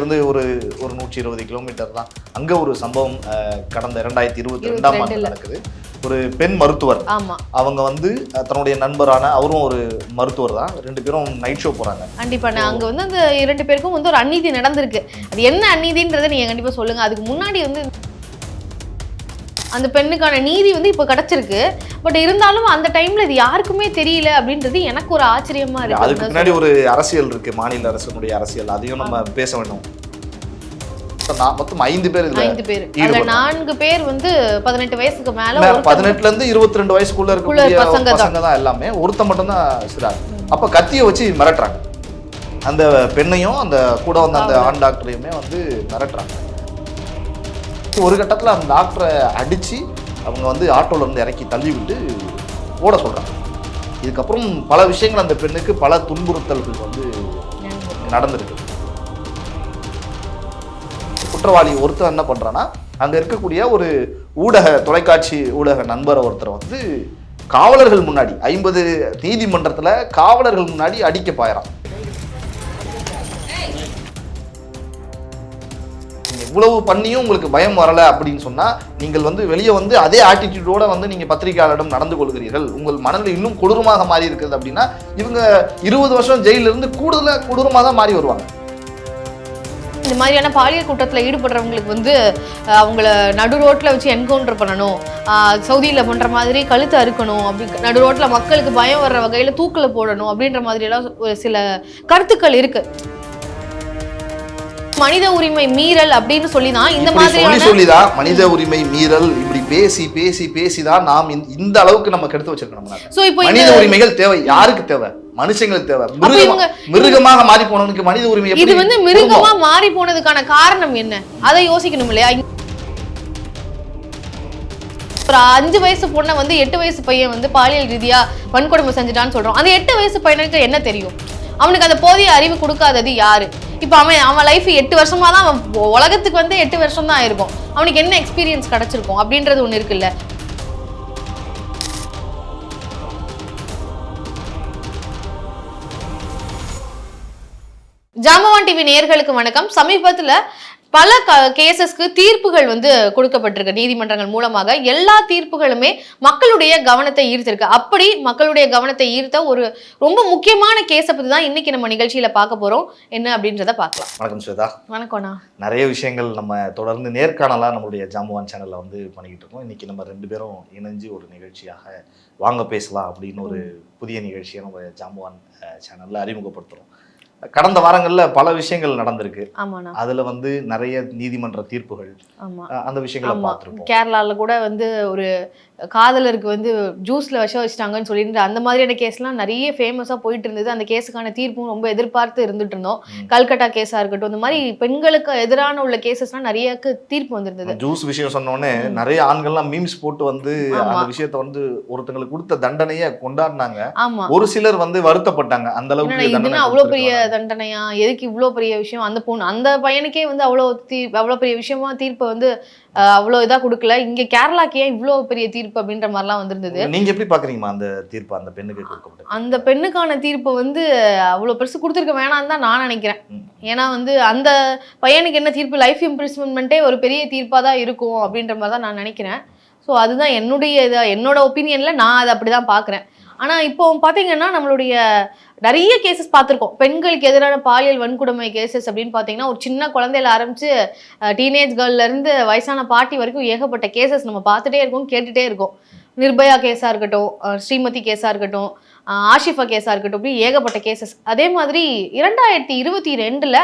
இருந்து ஒரு ஒரு நூற்றி இருபது கிலோமீட்டர் தான். அங்க ஒரு சம்பவம் கடந்த இரண்டாயிரத்தி இருபத்தி ரெண்டாம் ஆண்டு 22 நடக்குது. ஒரு பெண் மருத்துவர். ஆமா. அவங்க வந்து தன்னுடைய நண்பரான அவரும் ஒரு மருத்துவர் தான். ரெண்டு பேரும் நைட் ஷோ போறாங்க. கண்டிப்பா நான் அங்க வந்து அந்த இரண்டு பேருக்கும் வந்து ஒரு அநீதி நடந்திருக்கு. அது என்ன அநீதின்றதை நீங்க கண்டிப்பா சொல்லுங்க. அதுக்கு முன்னாடி வந்து அந்த பெண்ணுக்கான நீதி வந்து இப்போ கிடைச்சிருக்கு. பட் இருந்தாலும் அந்த டைம்ல இது யாருக்குமே தெரியல அப்படின்றது எனக்கு ஒரு ஆச்சரியமா அதுக்கு இருக்கு. பின்னாடி ஒரு அரசியல் இருக்கு மாநில அரசினுடைய அரசியல். அதையும் நம்ம பேச வேண்டும் மொத்தம் ஐந்து பேர் ஐந்து பேர். அதுல. நான்கு பேர் வந்து பதினெட்டு வயசுக்கு மேல பதினெட்டுல இருந்து இருபத்தி ரெண்டு வயசுக்குள்ள இருக்கக்கூடிய. பசங்க தான். எல்லாமே. ஒருத்த மட்டும் தான் சிறார் அப்ப கத்திய வச்சு மிரட்டுறாங்க. அந்த பெண்ணையும் அந்த கூட வந்த அந்த ஆண் டாக்டரையுமே வந்து மிரட்டுறாங்க. ஒரு கட்டத்தில் அந்த டாக்டரை அடித்து அவங்க வந்து ஆட்டோலேருந்து இறக்கி தள்ளி விட்டு ஓட சொல்கிறாங்க இதுக்கப்புறம் பல விஷயங்கள் அந்த பெண்ணுக்கு பல துன்புறுத்தல்கள் வந்து நடந்திருக்கு. குற்றவாளி ஒருத்தர் என்ன பண்ணுறான்னா அங்கே இருக்கக்கூடிய ஒரு ஊடக தொலைக்காட்சி ஊடக நண்பர் ஒருத்தர் வந்து காவலர்கள் முன்னாடி ஐம்பது நீதிமன்றத்தில் காவலர்கள் முன்னாடி அடிக்க பாயிறான். இவ்வளவு பண்ணியும் உங்களுக்கு பயம் வரல அப்படின்னு சொன்னா நீங்கள் வந்து வெளியே வந்து அதே ஆட்டிடியூடோட வந்து நீங்க பத்திரிகையாளரிடம் நடந்து கொள்கிறீர்கள். உங்கள் மனதில் இன்னும் கொடூரமாக மாறி இருக்கிறது அப்படின்னா இவங்க இருபது வருஷம் ஜெயிலிருந்து இருந்து கொடூரமாக தான் மாறி வருவாங்க. இந்த மாதிரியான பாலியல் கூட்டத்தில் ஈடுபடுறவங்களுக்கு வந்து அவங்கள நடு ரோட்டில் வச்சு என்கவுண்டர் பண்ணணும். சவுதியில் பண்ணுற மாதிரி கழுத்து அறுக்கணும். அப்படி நடு ரோட்டில் மக்களுக்கு பயம் வர்ற வகையில் தூக்கில் போடணும் அப்படின்ற மாதிரியெல்லாம் ஒரு சில கருத்துக்கள் இருக்குது மனித உரிமை மீறல் அப்படின்னு சொல்லி தான் இந்த இப்படி சொல்லி சொல்லிதான் மனித உரிமை மீறல் இப்படி பேசி பேசி பேசி தான் நாம் இந்த- அளவுக்கு நம்ம கெடுத்து நாட்டை. சோ இப்போ மனித உரிமைகள் தேவை யாருக்கு தேவை? மனுஷங்களுக்கு தேவை. மிருகமா மிருகமாக மாறி போனவனுக்கு மனித உரிமை இது வந்து மிருகமா மாறி போனதுக்கான காரணம் என்ன? அதை யோசிக்கணும் இல்லையா? ஒரு அஞ்சு வயசு பொண்ணை வந்து எட்டு வயசு பையன் வந்து பாலியல் ரீதியா வன்கொடுமை செஞ்சுட்டான்னு சொல்றோம். அந்த எட்டு வயசு பையனுக்கு என்ன தெரியும்? அவனுக்கு அந்த போதிய அறிவு கொடுக்காதது யாரு? இப்போ அவன் அவன் லைஃப் எட்டு வருஷமா தான் அவன் உலகத்துக்கு வந்து எட்டு வருஷம் தான் இருக்கும் அவனுக்கு என்ன எக்ஸ்பீரியன்ஸ் கிடைச்சிருக்கும்? அப்படின்றது ஒன்று இருக்குல்ல. ஜாமவான் டிவி நேயர்களுக்கு வணக்கம். சமீபத்தில் பல கேசஸ்க்கு தீர்ப்புகள் வந்து கொடுக்கப்பட்டிருக்கு நீதிமன்றங்கள் மூலமாக. எல்லா தீர்ப்புகளுமே மக்களுடைய கவனத்தை ஈர்த்திருக்கு. அப்படி மக்களுடைய கவனத்தை ஈர்த்த ஒரு ரொம்ப முக்கியமான கேஸை பத்தி தான் இன்னைக்கு நம்ம நிகழ்ச்சியில பார்க்க போறோம். என்ன அப்படின்றத பார்க்கலாம். வணக்கம் ஸ்வேதா. வணக்கம்ண்ணா நிறைய விஷயங்கள் நம்ம தொடர்ந்து நேர்காணலா நம்மளுடைய ஜாம்பவான் சேனல்ல வந்து பண்ணிக்கிட்டு இருக்கோம். இன்னைக்கு நம்ம ரெண்டு பேரும் இணைஞ்சு ஒரு நிகழ்ச்சியாக வாங்க பேசலாம் அப்படின்னு ஒரு புதிய நிகழ்ச்சியை நம்ம ஜாம்பவான் சேனல்ல அறிமுகப்படுத்துறோம். கடந்த வாரங்கள்ல பல விஷயங்கள் நடந்திருக்கு. அதுல வந்து நிறைய நீதிமன்ற தீர்ப்புகள். அந்த விஷயங்களை ஆமா. பார்த்திருப்போம். கேரளால கூட வந்து ஒரு காதலருக்கு வந்து ஜூஸ்ல விஷம் வச்சிட்டாங்கன்னு சொல்லிட்டு அந்த மாதிரியான கேஸ்லாம் நிறைய ஃபேமஸா போயிட்டு இருந்தது. அந்த கேஸுக்கான தீர்ப்பும் ரொம்ப எதிர்பார்த்து இருந்துட்டு இருந்தோம். கல்கட்டா கேஸா இருக்கட்டும் இந்த மாதிரி பெண்களுக்கு எதிரான உள்ள கேசஸ்லாம் நிறைய தீர்ப்பு வந்திருந்தது. ஜூஸ் விஷயம் சொன்னோடனே நிறைய ஆண்கள்லாம் மீம்ஸ் போட்டு வந்து. அந்த விஷயத்த வந்து ஒருத்தங்களுக்கு கொடுத்த தண்டனையை கொண்டாடினாங்க. ஒரு சிலர் வந்து வருத்தப்பட்டாங்க. அந்த அளவுக்கு அவ்வளவு பெரிய. தண்டனையா? எதுக்கு இவ்ளோ பெரிய விஷயம்? அந்த பொண்ணு அந்த பையனுக்கே வந்து அவ்வளவு தீ அவ்வளவு பெரிய விஷயமா தீர்ப்பு வந்து அஹ், அவ்வளவு இதா கொடுக்கல. இங்க கேரளாக்கு ஏன் இவ்ளோ பெரிய தீர்ப்பு அப்படின்ற மாதிரிலாம் வந்திருந்தது. நீங்க எப்படி பாக்குறீங்கம்மா அந்த தீர்ப்பு? அந்த பெண்ணுக்கு கொடுக்கப்பட்டது? அந்த பெண்ணுக்கான தீர்ப்பு வந்து அவ்வளோ பெருசு கொடுத்துருக்க வேணாம்னு தான் நான் நினைக்கிறேன். ஏன்னா வந்து அந்த பையனுக்கு என்ன தீர்ப்பு? லைஃப் இம்ப்ரிஸ்மெண்ட்டே ஒரு பெரிய தீர்ப்பாக தான் இருக்கும் அப்படின்ற மாதிரி தான் நான் நினைக்கிறேன். ஸோ அதுதான் என்னுடைய இதா என்னோட ஒப்பீனியனில் நான் அதை அப்படி தான் பார்க்குறேன் ஆனால் இப்போ பார்த்தீங்கன்னா நம்மளுடைய நிறைய கேசஸ் பார்த்துருக்கோம். பெண்களுக்கு எதிரான பாலியல் வன்கொடுமை கேசஸ் அப்படின்னு பார்த்தீங்கன்னா ஒரு சின்ன குழந்தையில ஆரம்பிச்சு டீனேஜ் இருந்து வயசான பாட்டி வரைக்கும் ஏகப்பட்ட கேசஸ் நம்ம பார்த்துட்டே இருக்கோம் கேட்டுட்டே இருக்கோம். நிர்பயா கேஸாக இருக்கட்டும் ஸ்ரீமதி கேஸாக இருக்கட்டும் ஆஷிஃபா கேஸாக இருக்கட்டும் இப்படி ஏகப்பட்ட கேசஸ் அதே மாதிரி இரண்டாயிரத்தி இருபத்தி ரெண்டில்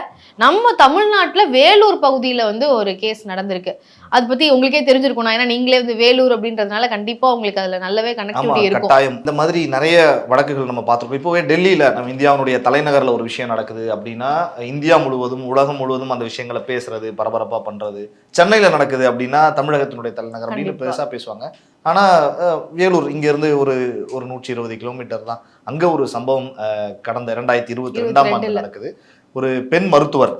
நம்ம தமிழ்நாட்டில் வேலூர் பகுதியில் வந்து ஒரு கேஸ் நடந்திருக்கு. அதை பற்றி உங்களுக்கே தெரிஞ்சிருக்கும். நான் ஏன்னா நீங்களே வந்து வேலூர் அப்படின்றதுனால கண்டிப்பாக உங்களுக்கு அதில் நல்லாவே கனெக்டிவிட்டி இருக்கும். கட்டாயம். இந்த மாதிரி நிறைய வழக்குகள் நம்ம பார்த்திருக்கோம். இப்போவே டெல்லியில நம்ம இந்தியாவுடைய தலைநகர்ல ஒரு விஷயம் நடக்குது அப்படின்னா இந்தியா முழுவதும் உலகம் முழுவதும் அந்த விஷயங்களை பேசுறது பரபரப்பா பண்றது சென்னையில நடக்குது அப்படின்னா தமிழகத்தினுடைய தலைநகர் அப்படின்னு கண்டிப்பா. பெருசா பேசுவாங்க. ஆனா வேலூர் இங்க இருந்து ஒரு ஒரு நூற்றி இருபது கிலோமீட்டர் தான். அங்க ஒரு சம்பவம் அஹ், கடந்த இரண்டாயிரத்தி இருபத்தி ரெண்டாம் ஆண்டு 22 நடக்குது. ஒரு பெண் மருத்துவர்.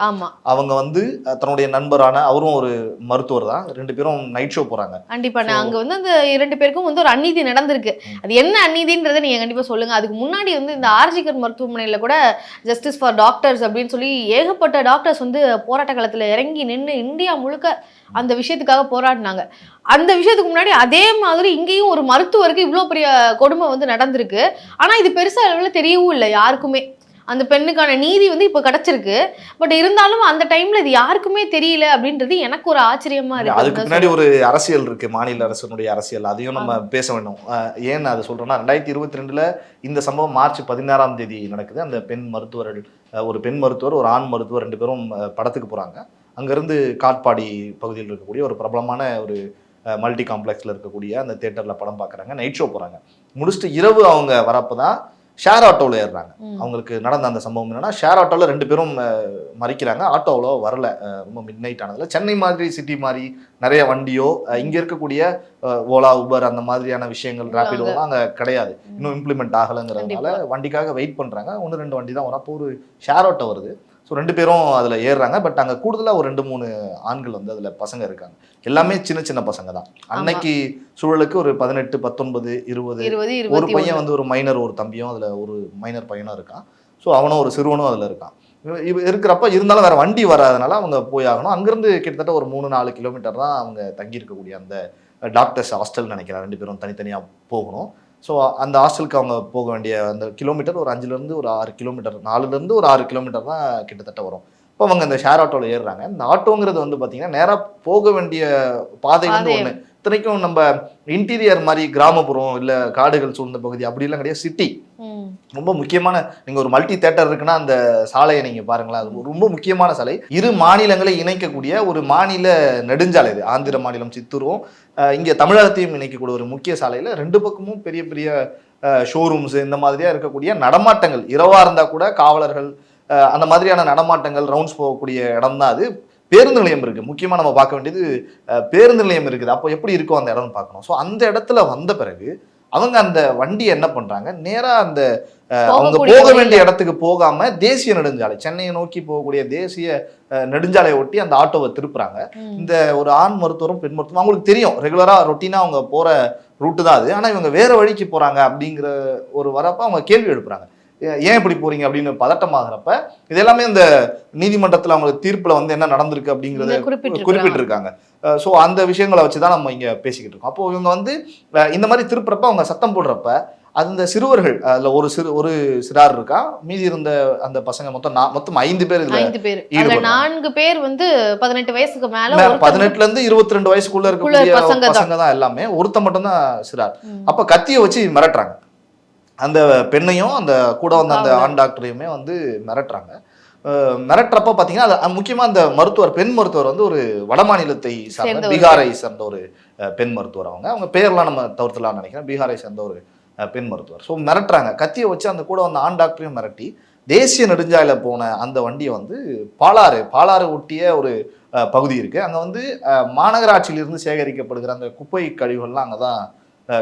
அவங்க வந்து தன்னுடைய நண்பரான அவரும் ஒரு மருத்துவர் தான். ரெண்டு பேரும் நைட் ஷோ போறாங்க. கண்டிப்பா. நான் அங்க வந்து அந்த இரண்டு பேருக்கும் வந்து ஒரு அநீதி நடந்திருக்கு. அது என்ன அநீதின்றதை நீங்க கண்டிப்பா சொல்லுங்க. அதுக்கு முன்னாடி வந்து இந்த ஆர்ஜிகர் மருத்துவமனையில கூட ஜஸ்டிஸ் ஃபார் டாக்டர்ஸ் அப்படின்னு சொல்லி ஏகப்பட்ட டாக்டர்ஸ் வந்து போராட்ட காலத்துல இறங்கி நின்று இந்தியா முழுக்க அந்த விஷயத்துக்காக போராடினாங்க. அந்த விஷயத்துக்கு முன்னாடி அதே மாதிரி இங்கேயும் ஒரு மருத்துவருக்கு இவ்வளோ பெரிய கொடுமை வந்து நடந்திருக்கு. ஆனா இது பெருசா அளவில் தெரியவும் இல்லை யாருக்குமே. அந்த பெண்ணுக்கான நீதி வந்து இப்போ கிடைச்சிருக்கு. பட் இருந்தாலும் அந்த டைம்ல இது யாருக்குமே தெரியல அப்படின்றது எனக்கு ஒரு ஆச்சரியமா இருக்கு. அதுக்கு பின்னாடி ஒரு அரசியல் இருக்கு மாநில அரசனுடைய அரசியல். அதையும் நம்ம பேச வேண்டும் ஏன் அதை சொல்றேன்னா ரெண்டாயிரத்தி இருபத்தி ரெண்டுல இந்த சம்பவம் மார்ச் பதினாறாம் தேதி நடக்குது. அந்த பெண் மருத்துவர்கள் ஒரு பெண் மருத்துவர் ஒரு ஆண் மருத்துவர் ரெண்டு பேரும் படத்துக்கு போறாங்க. அங்கிருந்து காட்பாடி பகுதியில் இருக்கக்கூடிய ஒரு பிரபலமான ஒரு மல்டி காம்ப்ளெக்ஸ்ல இருக்கக்கூடிய அந்த தேட்டர்ல படம் பார்க்குறாங்க நைட் ஷோ போறாங்க. முடிச்சுட்டு இரவு அவங்க வரப்போ தான் ஷேர் ஆட்டோவில் ஏறுறாங்க. அவங்களுக்கு நடந்த அந்த சம்பவம் என்னன்னா ஷேர் ஆட்டோவில் ரெண்டு பேரும் மறிக்கிறாங்க. ஆட்டோ அவ்வளோ வரல. ரொம்ப மிட் நைட் ஆனதுல. சென்னை மாதிரி சிட்டி மாதிரி நிறைய வண்டியோ இங்க இருக்கக்கூடிய ஓலா உபர் அந்த மாதிரியான விஷயங்கள் ரேபிடோலாம் அங்கே கிடையாது. இன்னும் இம்ப்ளிமெண்ட் ஆகலைங்கிறதுனால வண்டிக்காக வெயிட் பண்றாங்க. ஒன்று ரெண்டு வண்டி தான் வரும். அப்போ ஒரு ஷேர் ஆட்டோ வருது. ஸோ ரெண்டு பேரும் அதில் ஏறுறாங்க. பட் அங்கே கூடுதலாக ஒரு ரெண்டு மூணு ஆண்கள் வந்து அதில் பசங்க இருக்காங்க. எல்லாமே சின்ன சின்ன பசங்க தான். அன்னைக்கு சூழலுக்கு ஒரு பதினெட்டு பத்தொன்பது இருபது ஒரு பையன் வந்து ஒரு மைனர் ஒரு தம்பியும் அதில் ஒரு மைனர் பையனும் இருக்கான். ஸோ அவனும் ஒரு சிறுவனும் அதில் இருக்கான். இருக்கிறப்ப இருந்தாலும் வேற வண்டி வராதனால அவங்க போய் ஆகணும். அங்கேருந்து கிட்டத்தட்ட ஒரு மூணு நாலு கிலோமீட்டர் தான் அவங்க தங்கி இருக்கக்கூடிய அந்த டாக்டர்ஸ் ஹாஸ்டல் நினைக்கிறேன். ரெண்டு பேரும் தனித்தனியாக போகணும். ஸோ அந்த ஹாஸ்டலுக்கு அவங்க போக வேண்டிய அந்த கிலோமீட்டர் ஒரு அஞ்சுலேருந்து ஒரு ஆறு கிலோமீட்டர் நாலுலேருந்து ஒரு ஆறு கிலோமீட்டர் தான் கிட்டத்தட்ட வரும். இப்போ அவங்க அந்த ஷேர் ஆட்டோவில் ஏறுறாங்க. இந்த ஆட்டோங்கிறது வந்து பார்த்தீங்கன்னா நேராக போக வேண்டிய பாதை. வந்து. ஒன்று இத்தனைக்கும் நம்ம இன்டீரியர் மாதிரி கிராமப்புறம் இல்லை காடுகள் சூழ்ந்த பகுதி அப்படிலாம் கிடையாது. சிட்டி. ரொம்ப முக்கியமான நீங்க ஒரு மல்டி தேட்டர் இருக்குன்னா அந்த சாலையை நீங்க பாருங்களேன். அது ரொம்ப முக்கியமான சாலை. இரு மாநிலங்களை இணைக்கக்கூடிய ஒரு மாநில நெடுஞ்சாலை இது. ஆந்திர மாநிலம் சித்தூரும் இங்க தமிழகத்தையும் இணைக்கக்கூடிய ஒரு முக்கிய சாலையில ரெண்டு பக்கமும் பெரிய பெரிய ஷோரூம்ஸ் இந்த மாதிரியா இருக்கக்கூடிய நடமாட்டங்கள். இரவா இருந்தா கூட காவலர்கள் அந்த மாதிரியான நடமாட்டங்கள் ரவுண்ட்ஸ் போகக்கூடிய இடம் தான் அது. பேருந்து நிலையம் இருக்கு. முக்கியமா நம்ம பார்க்க வேண்டியது பேருந்து நிலையம் இருக்குது. அப்போ எப்படி இருக்கும் அந்த இடம்னு பார்க்கணும். ஸோ அந்த இடத்துல வந்த பிறகு அவங்க அந்த வண்டியை என்ன பண்றாங்க? நேரா அந்த அவங்க போக. வேண்டிய இடத்துக்கு போகாம தேசிய நெடுஞ்சாலை சென்னையை நோக்கி போகக்கூடிய தேசிய நெடுஞ்சாலையை ஒட்டி அந்த ஆட்டோவை திருப்புறாங்க. இந்த ஒரு ஆண் மருத்துவரும் பெண் மருத்துவரும் அவங்களுக்கு தெரியும். ரெகுலரா ரொட்டீனா அவங்க போற ரூட்டு தான் அது. ஆனா இவங்க வேற வழிக்கு போறாங்க அப்படிங்கிற ஒரு வரப்ப அவங்க கேள்வி எழுப்புறாங்க. ஏன் இப்படி போறீங்க அப்படின்னு பதட்டமாகறப்ப இது எல்லாமே இந்த நீதிமன்றத்துல அவங்களுக்கு தீர்ப்புல வந்து என்ன நடந்திருக்கு அப்படிங்கறத குறிப்பிட்டிருக்கிறாங்க. குறிப்பிட்டிருக்காங்க ஸோ அந்த விஷயங்களை வச்சு தான் நம்ம இங்க பேசிக்கிட்டு இருக்கோம் அப்போ இவங்க வந்து இந்த மாதிரி திருப்புறப்ப அவங்க சத்தம் போடுறப்ப அந்த சிறுவர்கள் அதுல ஒரு சிறு ஒரு சிறார் இருக்கா மீதி இருந்த அந்த பசங்க மொத்தம் மொத்தம் ஐந்து பேர் ஐந்து பேர். நான்கு பேர் வந்து பதினெட்டு வயசுக்கு மேல பதினெட்டுல இருந்து இருபத்தி ரெண்டு வயசுக்குள்ள இருக்கக்கூடிய பசங்க தான். எல்லாமே ஒருத்த மட்டும் தான் சிறார். அப்ப கத்தியை வச்சு மிரட்டுறாங்க அந்த பெண்ணையும் அந்த கூட வந்த அந்த. ஆண் டாக்டரையுமே வந்து மிரட்டுறாங்க. மிரட்டுறப்ப பாத்தீங்கன்னா அது அஹ் முக்கியமா அந்த மருத்துவர் பெண் மருத்துவர் வந்து ஒரு வட மாநிலத்தை சார்ந்த. பீகாரை சேர்ந்த ஒரு பெண் மருத்துவர் அவங்க. அவங்க பேர்லாம் நம்ம தவிர்த்துலாம் நினைக்கிறேன். பீகாரை சேர்ந்த ஒரு பெண் மருத்துவர். ஸோ மிரட்டுறாங்க. கத்தியை வச்சு அந்த கூட வந்த ஆண் டாக்டரையும் மிரட்டி தேசிய நெடுஞ்சாலையில போன அந்த வண்டியை வந்து பாலாறு பாலாறு ஒட்டிய ஒரு பகுதி இருக்கு. அங்க வந்து மாநகராட்சியிலிருந்து சேகரிக்கப்படுகிற அந்த குப்பை கழிவுகள்லாம் அங்கதான் அஹ்,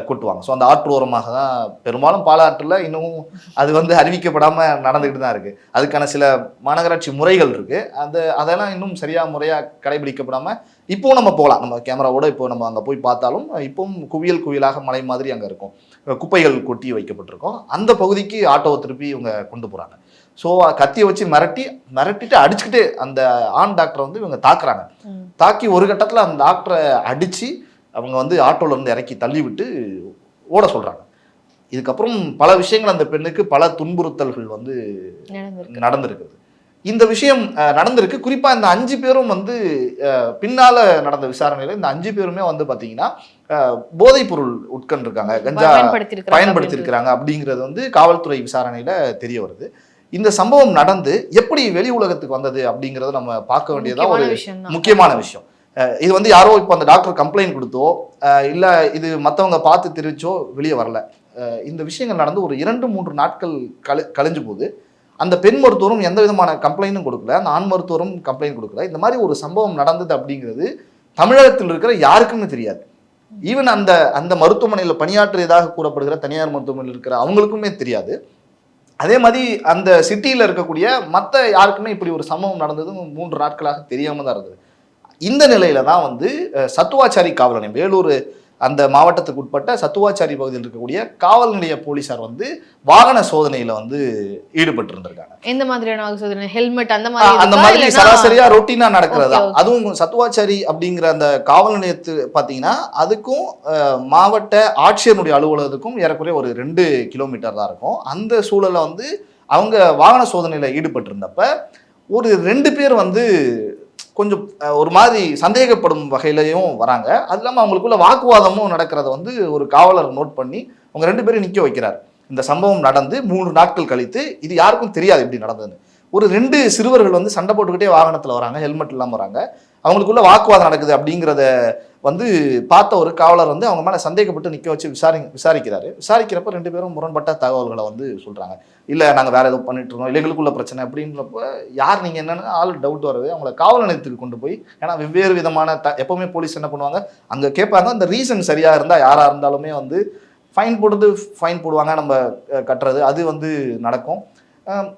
கொட்டுவாங்க. ஸோ அந்த ஆற்று ஓரமாக தான் பெரும்பாலும் பாலாற்றில் இன்னும் அது வந்து அறிவிக்கப்படாம நடந்துகிட்டு தான் இருக்கு. அதுக்கான சில மாநகராட்சி முறைகள் இருக்கு. அந்த அதெல்லாம் இன்னும் சரியா முறையா கடைபிடிக்கப்படாம இப்போ நம்ம போகலாம். நம்ம கேமராவோட இப்போ நம்ம அங்கே போய் பார்த்தாலும் இப்பவும் குவியல் குவியலாக மலை மாதிரி அங்கே இருக்கும். குப்பைகள் கொட்டி வைக்கப்பட்டிருக்கும். அந்த பகுதிக்கு ஆட்டோவை திருப்பி இவங்க கொண்டு போறாங்க. ஸோ கத்தியை வச்சு மிரட்டி மிரட்டிட்டு அடிச்சுக்கிட்டு அந்த ஆண் டாக்டரை வந்து இவங்க தாக்குறாங்க. தாக்கி ஒரு கட்டத்தில் அந்த டாக்டரை அடிச்சு அவங்க வந்து ஆட்டோல இருந்து இறக்கி தள்ளி விட்டு ஓட சொல்றாங்க. இதுக்கப்புறம் பல விஷயங்கள் அந்த பெண்ணுக்கு பல துன்புறுத்தல்கள் வந்து நடந்திருக்கு. நடந்திருக்குது. இந்த விஷயம் நடந்திருக்கு. குறிப்பா இந்த அஞ்சு பேரும் வந்து பின்னால நடந்த விசாரணையில இந்த அஞ்சு பேருமே வந்து பாத்தீங்கன்னா அஹ், போதைப் பொருள் உட்கொண்டிருக்காங்க. கஞ்சா பயன்படுத்தியிருக்கிறாங்க அப்படிங்கிறது வந்து காவல்துறை விசாரணையில தெரிய வருது. இந்த சம்பவம் நடந்து எப்படி வெளி உலகத்துக்கு வந்தது அப்படிங்கறத நம்ம பார்க்க வேண்டியதா ஒரு முக்கியமான விஷயம். இது வந்து யாரோ இப்போ அந்த டாக்டர் கம்ப்ளைண்ட் கொடுத்தோ இல்லை இது மற்றவங்க பார்த்து தெரிவிச்சோ வெளியே வரல. இந்த விஷயங்கள் நடந்து ஒரு இரண்டு மூன்று நாட்கள் கழி கழிஞ்சு போது அந்த பெண் மருத்துவரும் எந்த விதமான கம்ப்ளைண்ட்டும் கொடுக்கல. அந்த ஆண் மருத்துவரும் கம்ப்ளைண்ட் கொடுக்கல. இந்த மாதிரி ஒரு சம்பவம் நடந்தது அப்படிங்கிறது தமிழகத்தில் இருக்கிற யாருக்குமே தெரியாது. ஈவன் அந்த அந்த மருத்துவமனையில் பணியாற்றியதாக கூறப்படுகிற தனியார் மருத்துவமனையில் இருக்கிற அவங்களுக்குமே தெரியாது. அதே மாதிரி அந்த சிட்டியில் இருக்கக்கூடிய மற்ற யாருக்குமே இப்படி ஒரு சம்பவம் நடந்தது மூன்று நாட்களாக தெரியாமல் தான் இருந்தது. இந்த நிலையில தான் வந்து சத்துவாச்சாரி காவல் நிலையம் வேலூர் அந்த மாவட்டத்துக்கு உட்பட்ட சத்துவாச்சாரி பகுதியில் இருக்கக்கூடிய காவல் நிலைய போலீசார் வந்து வாகன சோதனையில வந்து ஈடுபட்டு இருந்திருக்காங்க எந்த மாதிரியான சோதனை ஹெல்மெட் அந்த மாதிரி அந்த? மாதிரி சராசரியா ரொட்டீனா நடக்கிறதா. அதுவும் சத்துவாச்சாரி அப்படிங்கிற அந்த காவல் நிலையத்து பாத்தீங்கன்னா அதுக்கும் மாவட்ட ஆட்சியருடைய அலுவலகத்துக்கும் ஏறக்குறைய ஒரு ரெண்டு கிலோமீட்டர் தான் இருக்கும் அந்த சூழல்ல வந்து அவங்க வாகன சோதனையில ஈடுபட்டு இருந்தப்ப ஒரு ரெண்டு பேர் வந்து கொஞ்சம் ஒரு மாதிரி சந்தேகப்படும் வகையிலையும் வராங்க. அது இல்லாமல் அவங்களுக்குள்ள வாக்குவாதமும் நடக்கிறத வந்து ஒரு காவலர் நோட் பண்ணி அவங்க ரெண்டு பேரும் நிற்க வைக்கிறார். இந்த சம்பவம் நடந்து மூணு நாட்கள் கழித்து இது யாருக்கும் தெரியாது இப்படி நடந்ததுன்னு. ஒரு ரெண்டு சிறுவர்கள் வந்து சண்டை போட்டுக்கிட்டே வாகனத்தில் வராங்க ஹெல்மெட் இல்லாமல் வராங்க. அவங்களுக்குள்ள வாக்குவாதம் நடக்குது அப்படிங்கிறத வந்து பார்த்த ஒரு காவலர் வந்து அவங்க மேலே சந்தேகப்பட்டு நிற்க வச்சு விசாரி விசாரிக்கிறாரு. விசாரிக்கிறப்ப ரெண்டு பேரும் முரண்பட்ட தகவல்களை வந்து சொல்கிறாங்க இல்லை நாங்கள் வேறு எதுவும் பண்ணிட்டு இருந்தோம் இல்லை பிரச்சனை அப்படின்றப்ப யார் நீங்கள் என்னென்னு ஆள் டவுட் வருது அவங்கள காவல் நிலையத்துக்கு கொண்டு போய் ஏன்னா வெவ்வேறு விதமான த எப்போவுமே போலீஸ் என்ன பண்ணுவாங்க? அங்கே கேட்பாங்க அந்த ரீசன் சரியாக இருந்தால் யாராக இருந்தாலுமே வந்து ஃபைன் போடுறது ஃபைன் போடுவாங்க. நம்ம கட்டுறது. அது வந்து நடக்கும்.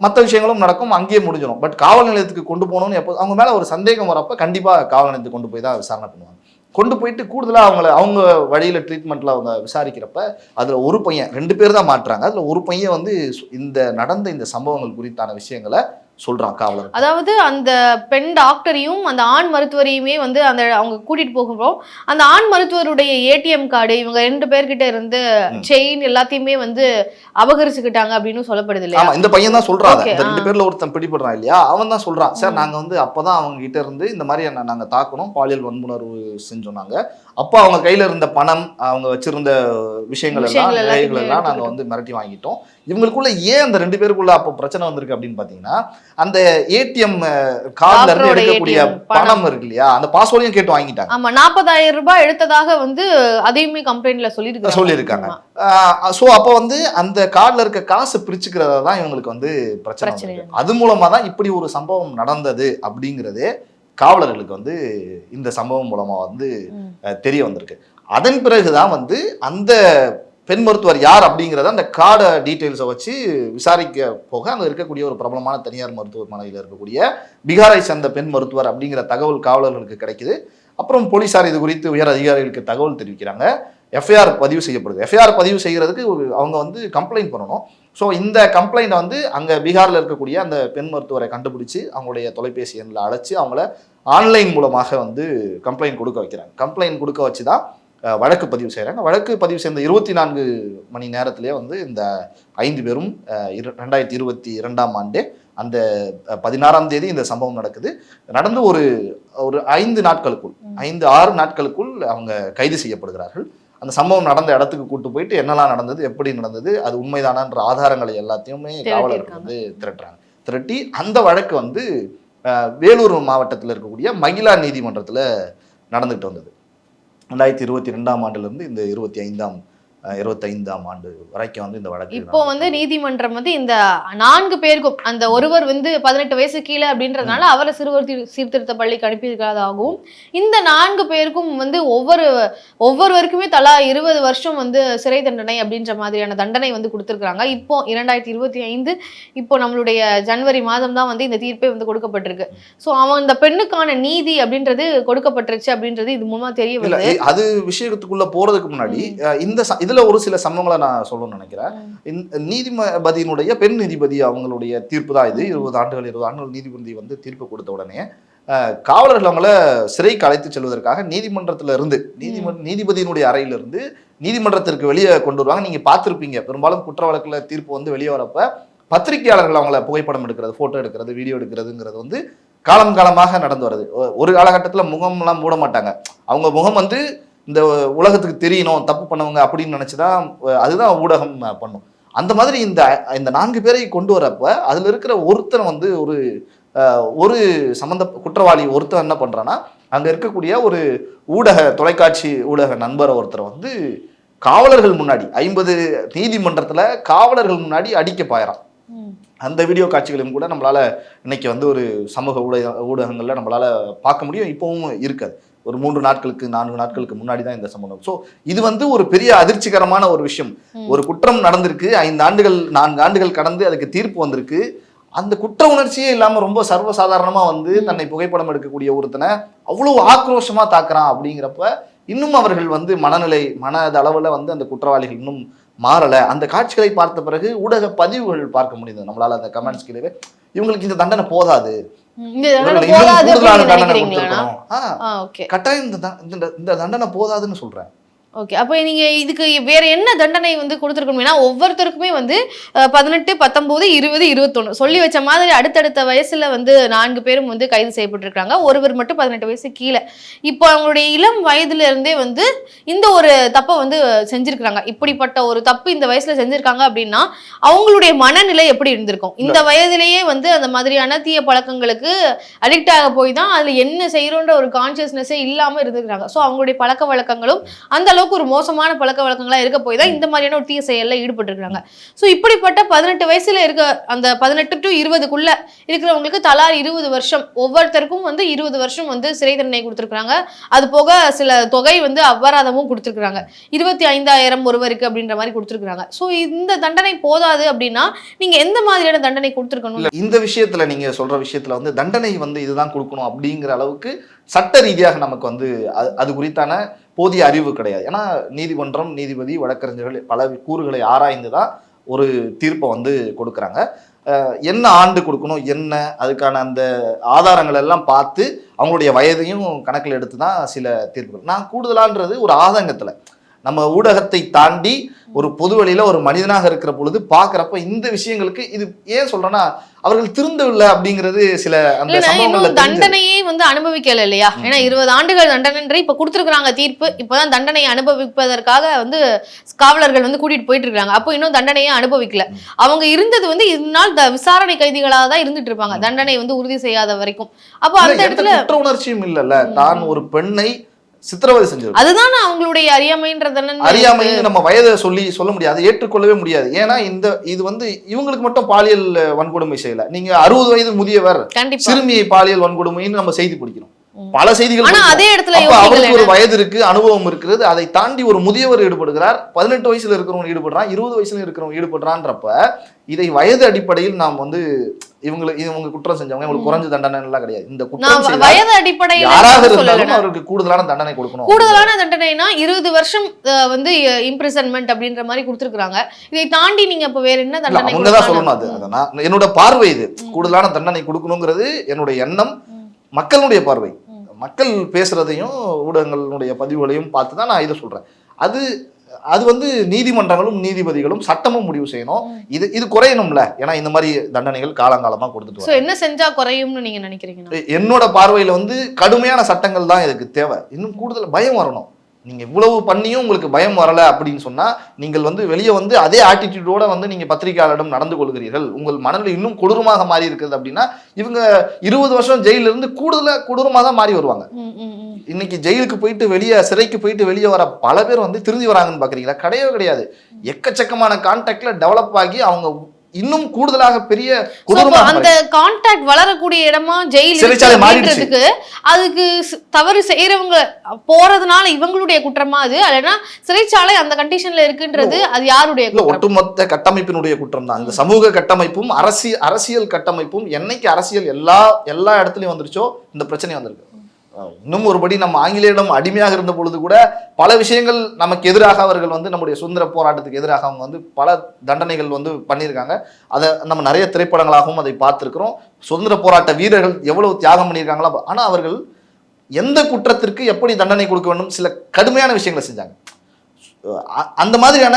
மற்ற விஷயங்களும் நடக்கும் அங்கேயே முடிஞ்சிடும் பட் காவல் நிலையத்துக்கு கொண்டு போகணும்னு எப்போ அவங்க மேலே ஒரு சந்தேகம் வரப்போ கண்டிப்பாக காவல் நிலையத்துக்கு கொண்டு போய் தான் விசாரணை பண்ணுவாங்க. கொண்டு போயிட்டு கூடுதலாக அவங்கள அவங்க வழியில் ட்ரீட்மெண்ட்டில் அவங்க விசாரிக்கிறப்ப அதில் ஒரு பையன் ரெண்டு பேர் தான் மாட்டுறாங்க. அதில் ஒரு பையன் வந்து இந்த நடந்த இந்த சம்பவங்கள் குறித்தான விஷயங்களை சொல்கிறான் காவலர் அதாவது அந்த பெண் டாக்டரையும் அந்த ஆண் மருத்துவரையுமே வந்து அந்த அவங்க கூட்டிட்டு போகும்போது அந்த ஆண் மருத்துவருடைய ஏடிஎம் கார்டு இவங்க ரெண்டு பேர்கிட்ட இருந்து. செயின் எல்லாத்தையுமே வந்து அபகரிச்சுக்கிட்டாங்க அப்படின்னு சொல்லப்படுது இல்லையா? இந்த பையன் தான் சொல்றாங்க இந்த ரெண்டு. பேர்ல ஒருத்தன் பிடிபடுறான் இல்லையா? அவன் தான் சொல்றான் சார் நாங்க வந்து அப்பதான் அவங்க கிட்ட இருந்து இந்த மாதிரி நாங்க தாக்கணும் பாலியல் வன்புணர்வு செஞ்சோம் நாங்க. அப்போ அவங்க கையில இருந்த பணம் அவங்க வச்சிருந்த விஷயங்கள் எல்லாம் நகைகள் எல்லாம் நாங்க வந்து மிரட்டி வாங்கிட்டோம் இவங்களுக்குள்ள ஏன் அந்த ரெண்டு பேருக்குள்ள அப்போ பிரச்சனை வந்திருக்கு அப்படின்னு பாத்தீங்கன்னா அந்த ஏடிஎம் கார்டுல இருந்து எடுக்கக்கூடிய பணம். இருக்கு இல்லையா அந்த பாஸ்வேர்டையும் கேட்டு வாங்கிட்டாங்க ஆமா நாற்பதாயிரம் ரூபாய் எடுத்ததாக வந்து அதையுமே கம்ப்ளைண்ட்ல சொல்லியிருக்காங்க சொல்லியிருக்காங்க. ஸோ அப்போ வந்து அந்த கார்டில் இருக்க காசு பிரிச்சுக்கிறதா தான் இவங்களுக்கு வந்து பிரச்சனை. அது மூலமா தான் இப்படி ஒரு சம்பவம் நடந்தது அப்படிங்கிறதே காவலர்களுக்கு வந்து இந்த சம்பவம் மூலமா வந்து தெரிய வந்திருக்கு. அதன் பிறகுதான் வந்து அந்த பெண் மருத்துவர் யார் அப்படிங்கிறத அந்த கார்டை டீட்டெயில்ஸை வச்சு விசாரிக்க போக அங்கே இருக்கக்கூடிய ஒரு பிரபலமான தனியார் மருத்துவமனையில் இருக்கக்கூடிய பீகாரை சேர்ந்த பெண் மருத்துவர் அப்படிங்கிற தகவல் காவலர்களுக்கு கிடைக்குது. அப்புறம் போலீசார் இது குறித்து உயர் அதிகாரிகளுக்கு தகவல் தெரிவிக்கிறாங்க. எஃப்ஐஆர் பதிவு செய்யப்படுது. எஃப்ஐஆர் பதிவு செய்கிறதுக்கு அவங்க வந்து கம்ப்ளைண்ட் பண்ணணும். ஸோ இந்த கம்ப்ளைண்ட்டை வந்து அங்கே பீகாரில் இருக்கக்கூடிய அந்த பெண் மருத்துவரை கண்டுபிடிச்சு அவங்களுடைய தொலைபேசி எண்ணில் அழைச்சி அவங்கள ஆன்லைன் மூலமாக வந்து கம்ப்ளைண்ட் கொடுக்க வைக்கிறாங்க. கம்ப்ளைண்ட் கொடுக்க வச்சு தான் வழக்கு பதிவு செய்கிறாங்க வழக்கு பதிவு செய்த இருபத்தி நான்கு மணி நேரத்திலே வந்து இந்த ஐந்து பேரும் இரு- ரெண்டாயிரத்தி இருபத்தி இரண்டாம் ஆண்டு அந்த பதினாறாம் தேதி இந்த சம்பவம் நடக்குது. நடந்து ஒரு ஒரு ஐந்து நாட்களுக்குள் ஐந்து ஆறு நாட்களுக்குள் அவங்க கைது செய்யப்படுகிறார்கள். அந்த சம்பவம் நடந்த இடத்துக்கு கூட்டு போயிட்டு என்னெல்லாம் நடந்தது எப்படி நடந்தது அது உண்மைதானான்ற ஆதாரங்களை எல்லாத்தையுமே காவலர்கள் வந்து திரட்டுறாங்க. திரட்டி அந்த வழக்கு வந்து வேலூர் மாவட்டத்தில் இருக்கக்கூடிய மகிழா நீதிமன்றத்தில் நடந்துகிட்டு வந்தது. ரெண்டாயிரத்தி இருபத்தி ரெண்டாம் ஆண்டுலேருந்து இந்த இருபத்தி ஐந்தாம் இருபத்தைந்தாம் ஆண்டு வரைக்கும் வந்து இந்த வழக்கு இப்போ வந்து நீதிமன்றம் வந்து இந்த நான்கு பேருக்கும் அந்த ஒருவர் வந்து பதினெட்டு வயசு கீழே அப்படின்றதுனால அவரை சிறுவர் சீர்திருத்த பள்ளிக்கு அனுப்பியிருக்கிறதாகவும் இந்த நான்கு பேருக்கும் வந்து ஒவ்வொரு ஒவ்வொருவருக்குமே தலா இருபது வருஷம் வந்து சிறை தண்டனை அப்படின்ற மாதிரியான தண்டனை வந்து கொடுத்துருக்காங்க இப்போ இரண்டாயிரத்தி இருபத்தி ஐந்து இப்போ நம்மளுடைய ஜனவரி மாதம் தான் வந்து இந்த தீர்ப்பே வந்து கொடுக்கப்பட்டிருக்கு. ஸோ அவன் இந்த பெண்ணுக்கான நீதி அப்படின்றது கொடுக்கப்பட்டுருச்சு அப்படின்றது இது மூலமா தெரிய இல்ல வருது. இ- அது விஷயத்துக்குள்ள போறதுக்கு முன்னாடி இந்த இதுல ஒரு சில சம்பவங்களை நான் சொல்லணும்னு நினைக்கிறேன். நீதிபதியினுடைய பெண் நீதிபதி அவங்களுடைய தீர்ப்பு தான் இது. இருபது ஆண்டுகள் இருபது ஆண்டுகள் நீதிபதி வந்து தீர்ப்பு கொடுத்த உடனே காவலர்கள் அவங்கள சிறைக்கு அழைத்து செல்வதற்காக நீதிமன்றத்துல இருந்து நீதிமன்ற நீதிபதியினுடைய அறையில இருந்து நீதிமன்றத்திற்கு வெளியே கொண்டு வருவாங்க. நீங்க பார்த்திருப்பீங்க. பெரும்பாலும் குற்ற வழக்குல தீர்ப்பு வந்து வெளியே வரப்ப பத்திரிகையாளர்கள் அவங்கள புகைப்படம் எடுக்கிறது போட்டோ எடுக்கிறது வீடியோ எடுக்கிறதுங்கிறது வந்து காலம் காலமாக நடந்து வருது. ஒரு காலகட்டத்துல முகம்லாம் மூட மாட்டாங்க. அவங்க முகம் வந்து இந்த உலகத்துக்கு தெரியணும் தப்பு பண்ணவங்க அப்படின்னு நினைச்சுதான் அதுதான் ஊடகம் பண்ணும். அந்த மாதிரி இந்த இந்த நான்கு பேரை கொண்டு வரப்ப அதுல இருக்கிற ஒருத்தன் வந்து ஒரு ஒரு சம்பந்த குற்றவாளி ஒருத்தன் என்ன பண்றான்னா அங்க இருக்கக்கூடிய ஒரு ஊடக தொலைக்காட்சி ஊடக நண்பர் ஒருத்தர் வந்து காவலர்கள் முன்னாடி ஐம்பது நீதிமன்றத்துல காவலர்கள் முன்னாடி அடிக்க பாயறான். அந்த வீடியோ காட்சிகளையும் கூட நம்மளால இன்னைக்கு வந்து ஒரு சமூக ஊடக ஊடகங்கள்ல நம்மளால பார்க்க முடியும் இப்பவும் இருக்காது ஒரு மூன்று நாட்களுக்கு நான்கு நாட்களுக்கு முன்னாடி தான் இந்த சம்பவம் ஸோ இது வந்து ஒரு பெரிய அதிர்ச்சிகரமான ஒரு விஷயம். ஒரு குற்றம் நடந்திருக்கு ஐந்து ஆண்டுகள் நான்கு ஆண்டுகள் கடந்து அதுக்கு தீர்ப்பு வந்திருக்கு. அந்த குற்ற உணர்ச்சியே இல்லாம ரொம்ப சர்வசாதாரணமா வந்து தன்னை புகைப்படம் எடுக்கக்கூடிய ஒருத்தனை அவ்வளவு ஆக்ரோஷமா தாக்குறான் அப்படிங்கிறப்ப இன்னும் அவர்கள் வந்து மனநிலை மனதளவுல வந்து அந்த குற்றவாளிகள் இன்னும் மாறல. அந்த காட்சிகளை பார்த்த பிறகு ஊடக பதிவுகள் பார்க்க முடியுது நம்மளால அந்த கமெண்ட்ஸ் கீழே இவங்களுக்கு இந்த தண்டனை போதாது. கட்டாயம் இந்த- இந்த தண்டனை போதாதுன்னு சொல்றேன். ஓகே அப்போ நீங்க இதுக்கு வேற என்ன தண்டனை வந்து கொடுத்துருக்கணும் ஏன்னா ஒவ்வொருத்தருக்குமே வந்து பதினெட்டு பத்தொன்பது இருபது இருபத்தொன்னு சொல்லி வச்ச மாதிரி அடுத்தடுத்த வயசுல வந்து நான்கு பேரும் வந்து கைது செய்யப்பட்டிருக்காங்க ஒருவர் மட்டும் பதினெட்டு வயசு கீழே. இப்போ அவங்களுடைய இளம் வயதுல இருந்தே வந்து இந்த ஒரு தப்பை வந்து செஞ்சிருக்காங்க இப்படிப்பட்ட ஒரு தப்பு இந்த வயசுல செஞ்சிருக்காங்க அப்படின்னா அவங்களுடைய மனநிலை எப்படி இருந்திருக்கும்? இந்த வயதிலேயே வந்து அந்த மாதிரியான தீய பழக்கங்களுக்கு அடிக்ட் ஆக போய் தான் அதுல என்ன செய்யறோன்ற ஒரு கான்சியஸ்னஸே இல்லாம இருந்திருக்காங்க ஸோ அவங்களுடைய பழக்க வழக்கங்களும் அந்த அளவுக்கு ஒரு மோசமான பழக்க வழக்கங்களா இருக்க போய் தான் இந்த மாதிரியான ஒரு தீய செயல்ல ஈடுபட்டிருக்காங்க. ஸோ இப்படிப்பட்ட பதினெட்டு வயசுல இருக்க அந்த பதினெட்டு டு இருபதுக்குள்ள இருக்கிறவங்களுக்கு தலா இருபது வருஷம் ஒவ்வொருத்தருக்கும் வந்து இருபது வருஷம் வந்து சிறை தண்டனை கொடுத்துருக்காங்க அது போக சில தொகை வந்து அபராதமும் கொடுத்துருக்காங்க இருபத்தி ஐந்தாயிரம் ஒருவருக்கு அப்படின்ற மாதிரி கொடுத்துருக்காங்க ஸோ இந்த தண்டனை போதாது அப்படின்னா நீங்க எந்த மாதிரியான தண்டனை கொடுத்துருக்கணும்? இந்த விஷயத்துல நீங்க சொல்ற விஷயத்துல வந்து தண்டனை வந்து இதுதான் கொடுக்கணும் அப்படிங்கிற அளவுக்கு சட்ட ரீதியாக நமக்கு வந்து அது- அது குறித்தான போதிய அறிவு கிடையாது. ஏன்னா நீதிமன்றம் நீதிபதி வழக்கறிஞர்கள் பல கூறுகளை ஆராய்ந்து தான் ஒரு தீர்ப்பை வந்து கொடுக்குறாங்க. என்ன ஆண்டு கொடுக்கணும் என்ன அதுக்கான அந்த ஆதாரங்கள் எல்லாம் பார்த்து அவங்களுடைய வயதையும் கணக்கில் எடுத்து தான் சில தீர்ப்புகள். நான் கூடுதலான்றது ஒரு ஆதங்கத்தில். நம்ம ஊடகத்தை தாண்டி ஒரு பொது வழியில ஒரு மனிதனாக இருக்கிற பொழுது பார்க்கறப்ப இந்த விஷயங்களுக்கு இது ஏன் சொல்றேன்னா அவர்கள் திருந்தவில்லை அப்படிங்கிறது சில அந்த. தண்டனையே வந்து அனுபவிக்கல இல்லையா? ஏன்னா இருபது ஆண்டுகள் தண்டனை இப்ப கொடுத்துருக்காங்க தீர்ப்பு. இப்பதான் தண்டனையை அனுபவிப்பதற்காக வந்து காவலர்கள் வந்து கூட்டிட்டு போயிட்டு இருக்காங்க. அப்போ இன்னும் தண்டனையே அனுபவிக்கல. அவங்க இருந்தது வந்து இதனால் விசாரணை கைதிகளாக தான் இருந்துட்டு இருப்பாங்க. தண்டனை வந்து உறுதி செய்யாத வரைக்கும். அப்போ அந்த இடத்துல உணர்ச்சியும் இல்லைல்ல. தான் ஒரு பெண்ணை சித்திரவதை செஞ்சது அதுதான் அவங்களுடைய அறியாமைன்றதுன்னு அறியாமைன்னு நம்ம வயதை சொல்லி சொல்ல முடியாது ஏற்றுக்கொள்ளவே முடியாது. ஏன்னா இந்த இது வந்து இவங்களுக்கு மட்டும் பாலியல் வன்கொடுமை செய்யல. நீங்க அறுபது வயது முதியவர் சிறுமியை பாலியல் வன்கொடுமைன்னு நம்ம செய்தி பிடிக்கணும் ம். பல செய்திகள் படிக்கிறோம். அதே இடத்துல அவருக்கு ஒரு வயது இருக்கு அனுபவம் இருக்கிறது அதை தாண்டி ஒரு முதியவர் ஈடுபடுகிறார் பதினெட்டு வயசுல இருக்கிறவங்க ஈடுபடுறான் இருபது வயசுல இருக்கிறவங்க ஈடுபடுறான்றப்ப இதை வயது அடிப்படையில் நாம் வந்து இவங்களுக்கு இவங்க குற்றம் செஞ்சவங்க இவங்களுக்கு குறைஞ்ச தண்டனை எல்லாம் கிடையாது. இந்த குற்றம் வயது அடிப்படையில யாராக வந்து இருந்தாலும் அவருக்கு கூடுதலான தண்டனை கொடுக்கணும். கூடுதலான தண்டனைனா இருபது வருஷம் வந்து இம்ப்ரிசன்மெண்ட் அப்படின்ற மாதிரி கொடுத்துருக்காங்க இதை தாண்டி நீங்க இப்ப வேற என்ன தண்டனை அவங்க தான்? சொல்லணும் அது. அதை நான் என்னோட பார்வை இது. கூடுதலான தண்டனை கொடுக்கணுங்கிறது என்னுடைய எண்ணம். மக்களுடைய பார்வை. மக்கள் பேசுறதையும் ஊடகங்களுடைய பதிவுகளையும் பார்த்து தான் நான் இதை சொல்றேன். அது அது வந்து நீதிமன்றங்களும் நீதிபதிகளும் சட்டமும் முடிவு செய்யணும். இது இது குறையணும்ல. ஏன்னா இந்த மாதிரி தண்டனைகள் காலங்காலமா கொடுத்துட்டு சோ என்ன செஞ்சா குறையும்னு நீங்க நினைக்கிறீங்கன்னா வராங்க. என்னோட பார்வையில வந்து கடுமையான சட்டங்கள் தான் இதுக்கு தேவை. இன்னும் கூடுதல் பயம் வரணும். நீங்க இவ்வளவு பண்ணியும் உங்களுக்கு பயம் வரல அப்படின்னு சொன்னா நீங்கள் வந்து வெளியே வந்து அதே ஆட்டிடியூடோட வந்து நீங்க பத்திரிகையாளரிடம் நடந்து கொள்கிறீர்கள். உங்கள் மனநிலை இன்னும் கொடூரமாக மாறி இருக்குது அப்படின்னா இவங்க இருபது வருஷம் ஜெயில இருந்து கூடுதலா கொடூரமா தான் மாறி வருவாங்க. இன்னைக்கு ஜெயிலுக்கு போயிட்டு வெளியே சிறைக்கு போயிட்டு வெளியே வர பல பேர் வந்து திருந்தி வராங்கன்னு பாக்குறீங்களா கிடையவே கிடையாது. எக்கச்சக்கமான கான்டாக்ட்ல டெவலப் ஆகி அவங்க இன்னும் கூடுதலாக பெரிய அந்த கான்டாக்ட் வளரக்கூடிய இடமா ஜெயில். அப்படின்றதுக்கு அதுக்கு தவறு செய்யறவங்க போறதுனால இவங்களுடைய குற்றமா அது? இல்லைன்னா சிறைச்சாலை அந்த கண்டிஷன்ல இருக்குன்றது அது யாருடைய ஒட்டுமொத்த கட்டமைப்பினுடைய குற்றம் தான் இந்த சமூக கட்டமைப்பும் அரசியல் அரசியல் கட்டமைப்பும் என்னைக்கு அரசியல் எல்லா எல்லா இடத்துலயும் வந்துருச்சோ இந்த பிரச்சனை வந்திருக்கு. இன்னும் ஒருபடி நம்ம ஆங்கிலேயரிடம் அடிமையாக இருந்த பொழுது கூட பல விஷயங்கள் நமக்கு எதிராக அவர்கள் வந்து நம்முடைய சுதந்திர போராட்டத்துக்கு எதிராக அவங்க வந்து பல தண்டனைகள் வந்து பண்ணியிருக்காங்க. அதை நம்ம நிறைய திரைப்படங்களாகவும் அதை பார்த்துருக்குறோம். சுதந்திர போராட்ட வீரர்கள் எவ்வளவு தியாகம் பண்ணியிருக்காங்களோ ஆனால் அவர்கள் எந்த குற்றத்திற்கு எப்படி தண்டனை கொடுக்க வேண்டும் சில கடுமையான விஷயங்களை செஞ்சாங்க. அந்த மாதிரியான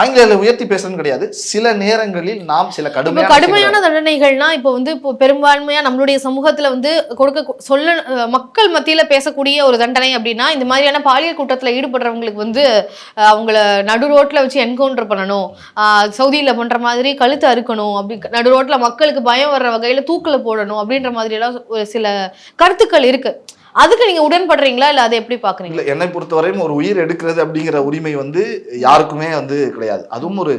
ஆங்கிலேயர்களை உயர்த்தி பேசுறது கிடையாது. சில நேரங்களில் நாம் சில கடுமையான கடுமையான தண்டனைகள்னா இப்போ வந்து இப்போ பெரும்பான்மையா நம்மளுடைய சமூகத்துல வந்து கொடுக்க சொல்ல மக்கள் மத்தியில பேசக்கூடிய ஒரு தண்டனை அப்படின்னா இந்த மாதிரியான பாலியல் குற்றத்துல ஈடுபடுறவங்களுக்கு வந்து அவங்கள நடு ரோட்ல வச்சு என்கவுண்டர் பண்ணணும். சவுதியில பண்ற மாதிரி கழுத்து அறுக்கணும். அப்படி நடு ரோட்ல மக்களுக்கு பயம் வர்ற வகையில தூக்கில போடணும் அப்படின்ற மாதிரி எல்லாம் சில கருத்துக்கள் இருக்கு. அதுக்கு நீங்க உடன்படுறீங்களா? இல்ல அதை எப்படி பாக்குறீங்க? இல்ல என்னை பொறுத்தவரையும் ஒரு உயிர் எடுக்கிறது அப்படிங்கிற உரிமை வந்து யாருக்குமே வந்து கிடையாது. அதுவும் ஒரு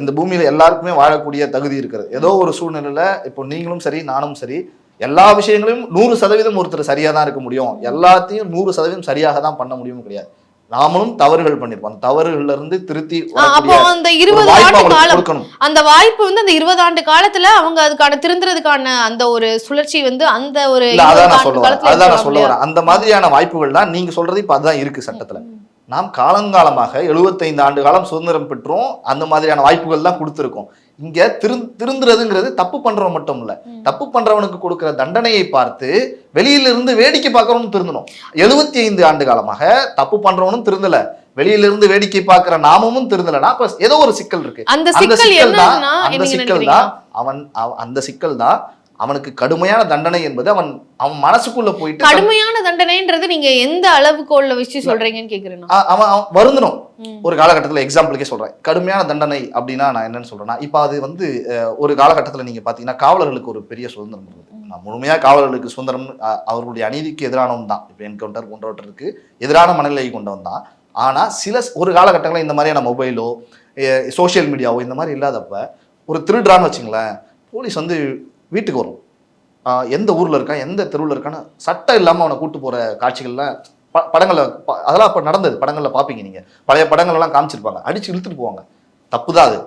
இந்த பூமியில எல்லாருக்குமே வாழக்கூடிய தகுதி இருக்கிறது. ஏதோ ஒரு சூழ்நிலையில இப்போ நீங்களும் சரி நானும் சரி எல்லா விஷயங்களையும் நூறு சதவீதம் ஒருத்தர் சரியா தான் இருக்க முடியும். எல்லாத்தையும் நூறு சதவீதம் சரியாக தான் பண்ண முடியும் கிடையாது. நாமளும் தவறுகள் பண்ணிருப்போம். தவறுகள்ல இருந்து திருத்தி அப்போ அந்த இருபது ஆண்டு காலம் அந்த வாய்ப்பு வந்து அந்த இருபது ஆண்டு காலத்துல அவங்க அதுக்கான திருந்துறதுக்கான அந்த ஒரு சுழற்சி வந்து அந்த ஒரு அதான் நான் சொல்ல? வரேன். அந்த மாதிரியான வாய்ப்புகள் தான் நீங்க சொல்றது இப்ப அதுதான் இருக்கு சட்டத்துல. நாம் காலங்காலமாக 75 ஆண்டு காலம் சுதந்திரம் பெற்றோம். அந்த மாதிரியான வாய்ப்புகள் தான் கொடுத்துருக்கோம். இங்க திரு திருந்துறதுங்கிறது தப்பு பண்றவன் மட்டும் இல்ல. தப்பு பண்றவனுக்கு கொடுக்கிற தண்டனையை பார்த்து வெளியில இருந்து வேடிக்கை பார்க்கறவனும் திருந்தணும். 75 ஆண்டு காலமாக தப்பு பண்றவனும் திருந்தல. வெளியில இருந்து வேடிக்கை பார்க்கிற நாமமும் திருந்தலனா அப்ப ஏதோ ஒரு சிக்கல் இருக்கு. அந்த சிக்கல் தான் அந்த சிக்கல் தான் அவன் அவ- அந்த சிக்கல் தான் அவனுக்கு கடுமையான தண்டனை என்பது அவன் அவன் மனசுக்குள்ள போயிட்டு கடுமையான தண்டனைன்றது நீங்க எந்த அளவுகோல்ல வச்சு சொல்றீங்கன்னு கேக்குறேன் அவன் அவன் வருந்தணும் ம். ஒரு காலகட்டத்தில் எக்ஸாம்பிளுக்கே சொல்றேன். கடுமையான தண்டனை அப்படின்னா நான் என்னன்னு சொல்றேன்னா இப்போ அது வந்து ஒரு காலகட்டத்தில் நீங்க பாத்தீங்கன்னா காவலர்களுக்கு ஒரு பெரிய சுதந்திரம் இருந்தது. நான் முழுமையா காவலர்களுக்கு சுதந்திரம் அவர்களுடைய அநீதிக்கு எதிரானவன் தான். இப்போ என்கவுண்டர் போன்றவற்றிற்கு எதிரான மனநிலையை கொண்டவன் தான். ஆனா சில ஒரு காலகட்டங்களில் இந்த மாதிரியான மொபைலோ சோஷியல் மீடியாவோ இந்த மாதிரி இல்லாதப்ப ஒரு திருடுறான்னு வச்சுங்களேன் போலீஸ் வந்து வீட்டுக்கு வரும். எந்த ஊர்ல இருக்கான் எந்த தெருவில் இருக்கான்னு சட்டம் இல்லாம அவனை கூட்டு போற காட்சிகள்லாம் ப- படங்கள்ல அதெல்லாம் அப்ப நடந்தது படங்கள்ல பாப்பீங்க நீங்க. பழைய படங்கள் எல்லாம் காமிச்சிருப்பாங்க. அடிச்சு இழுத்துட்டு போவாங்க. தப்புதான் அது.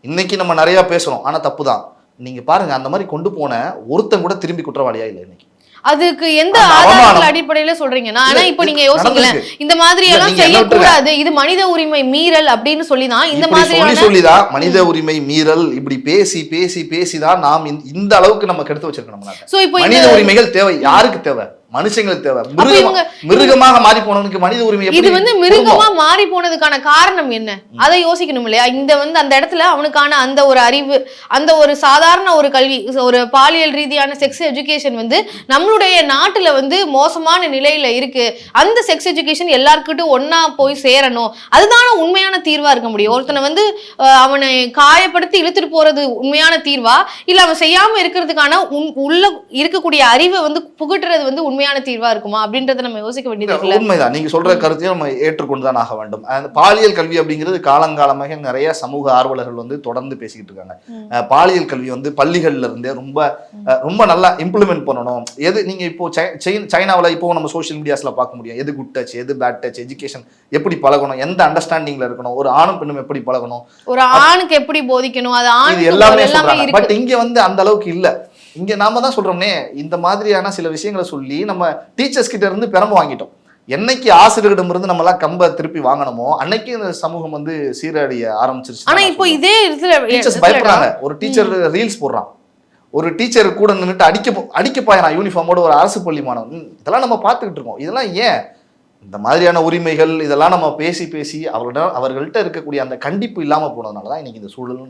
இன்னைக்கு நம்ம நிறைய பேசுறோம் ஆனா தப்புதான். நீங்க பாருங்க அந்த மாதிரி கொண்டு போன ஒருத்தன் கூட திரும்பி குற்றவாளியா இல்லை இன்னைக்கு. அதுக்கு எந்த ஆதாரங்கள். அடிப்படையில சொல்றீங்க நான் ஆனா இப்போ நீங்க யோசிக்கல. இந்த மாதிரி எல்லாம் செய்யக்கூடாது இது மனித உரிமை மீறல் அப்படின்னு சொல்லி தான் இந்த மாதிரியான சொல்லிதான் மனித உரிமை மீறல் இப்படி பேசி பேசி பேசிதான் நாம் இந்த- அளவுக்கு நம்ம கெடுத்து நாட்டை. சோ இப்போ மனித உரிமைகள் தேவை யாருக்கு தேவை மனுஷங்களுக்கு தேவை. மிருகமா மிருகமாக மாறி போனவனுக்கு மனித உரிமை இது வந்து மிருகமா மாறி போனதுக்கான காரணம் என்ன? அதை யோசிக்கணும் இல்லையா? இந்த வந்து அந்த இடத்துல அவனுக்கான அந்த ஒரு அறிவு அந்த ஒரு சாதாரண ஒரு கல்வி ஒரு பாலியல் ரீதியான செக்ஸ் எஜுகேஷன் வந்து நம்மளுடைய நாட்டுல வந்து மோசமான நிலையில இருக்கு. அந்த செக்ஸ் எஜுகேஷன் எல்லாருக்கிட்டும் ஒண்ணா போய் சேரணும். அதுதான உண்மையான தீர்வா இருக்க முடியும். ஒருத்தனை வந்து அவனை காயப்படுத்தி இழுத்துட்டு போறது உண்மையான தீர்வா? இல்ல அவன் செய்யாம இருக்கிறதுக்கான உள்ள இருக்கக்கூடிய அறிவை வந்து புகட்டுறது வந்து உண்மையான தீர்வா இருக்குமா அப்படின்றத நம்ம யோசிக்க வேண்டியது உண்மைதான். நீங்க சொல்ற கருத்தையும் நம்ம ஏற்றுக்கொண்டுதான் ஆக வேண்டும் பாலியல் கல்வி அப்படிங்கிறது காலங்காலமாக நிறைய சமூக ஆர்வலர்கள் வந்து தொடர்ந்து பேசிக்கிட்டு இருக்காங்க. பாலியல் கல்வி வந்து பள்ளிகள்ல இருந்தே ரொம்ப ரொம்ப நல்லா இம்ப்ளிமெண்ட் பண்ணணும். எது நீங்க இப்போ சைனாவுல இப்போ நம்ம சோஷியல் மீடியாஸ்ல பார்க்க முடியும். எது குட் டச் எது பேட் டச் எஜுகேஷன் எப்படி பழகணும் எந்த அண்டர்ஸ்டாண்டிங்ல இருக்கணும் ஒரு ஆணும் பெண்ணும் எப்படி பழகணும்? ஒரு ஆணுக்கு எப்படி போதிக்கணும் அது எல்லாமே பட் இங்க வந்து அந்த அளவுக்கு இல்ல. இங்க நாம தான் சொல்றோம்னே இந்த மாதிரியான சில விஷயங்களை சொல்லி நம்ம டீச்சர்ஸ் கிட்ட இருந்து பெரம்பு வாங்கிட்டோம். என்னைக்கு ஆசிரியர்களிடம் இருந்து நம்ம எல்லாம் கம்ப திருப்பி வாங்கணுமோ அன்னைக்கு இந்த சமூகம் வந்து சீரழிய ஆரம்பிச்சிருச்சு ஆனா இப்போ இதே டீச்சர்ஸ் பயப்படுறாங்க. ஒரு டீச்சர் ரீல்ஸ் போடுறான். ஒரு டீச்சர் கூட நின்னுட்டு அடிக்க அடிக்க பாயறான் யூனிஃபார்மோட ஒரு அரசு பள்ளி மாணவன். இதெல்லாம் நம்ம பார்த்துக்கிட்டு இருக்கோம். இதெல்லாம் ஏன்? இந்த மாதிரியான உரிமைகள் இதெல்லாம் நம்ம பேசி பேசி அவர்களிடம் அவர்கள்ட்ட இருக்கக்கூடிய அந்த கண்டிப்பு இல்லாம போனதுனால தான் இன்னைக்கு இந்த சூழல்